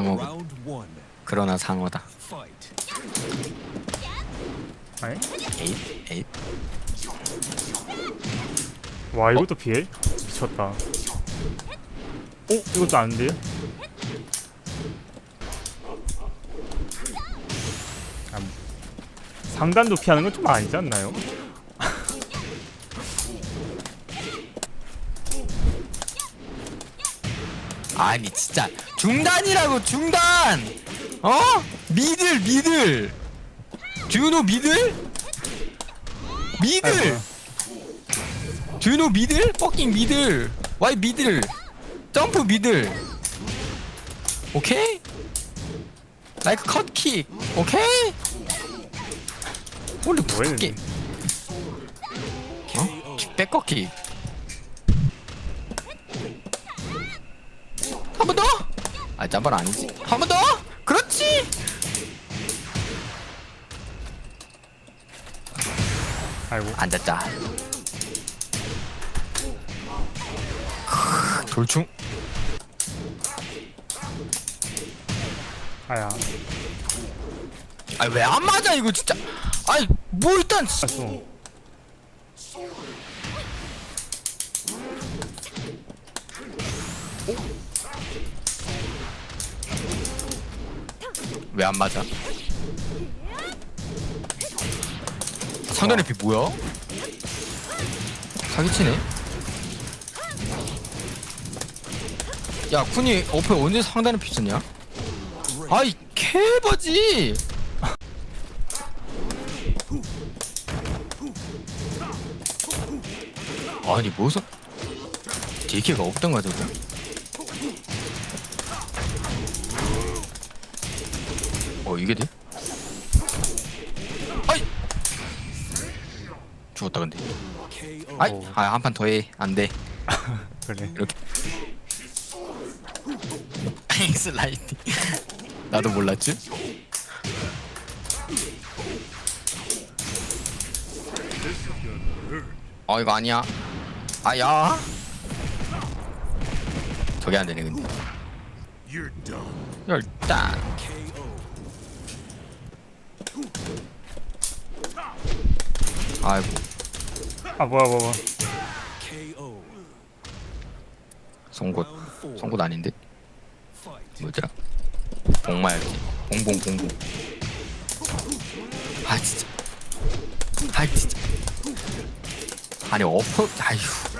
one. 그러나 상어다. 에잇 에잇. 와 이것도 피해? 미쳤다. 오 이것도 안 돼요? 아, 뭐. 상단도 피하는 건 좀 아니지 않나요? 아니 진짜 중단이라고 중단. 어? 미들 미들. 듀노 미들? 미들. 듀노 미들? 퍼킹 미들. 와이 미들. 점프 미들. 오케이? 라이크 컷킥. 오케이? 원래 뭐 부럽게. 어? 백커킥. 한 번 더? 아, 짬발 아니지. 한 번 더? 그렇지. 아이고. 크으, 돌충. 아야 아, 왜안 맞아 이거 진짜. 아이, 뭐 일단 씨. 아쏘 왜 안 맞아? 상단의 비 뭐야? 사기치네. 야, 쿤이 어플 언제 상단의 피 썼냐? 아이, 개버지! 아니, 뭐서? DK가 없던 거야, 저거? 어 이게 돼? 아이 죽었다 근데. 아이 오. 아 한 판 더 해 안 돼 그래 이렇게 슬라이딩 나도 몰랐지? 어 이거 아니야 아야 저게 안 되네 근데 You're done. 일단 KO. 아이고 아 뭐야 뭐야 뭐야. 송곳. 송곳 아닌데. 뭐더라? 봉마였지. 봉봉 봉봉. 아 진짜. 아 진짜. 아니 어퍼 아휴.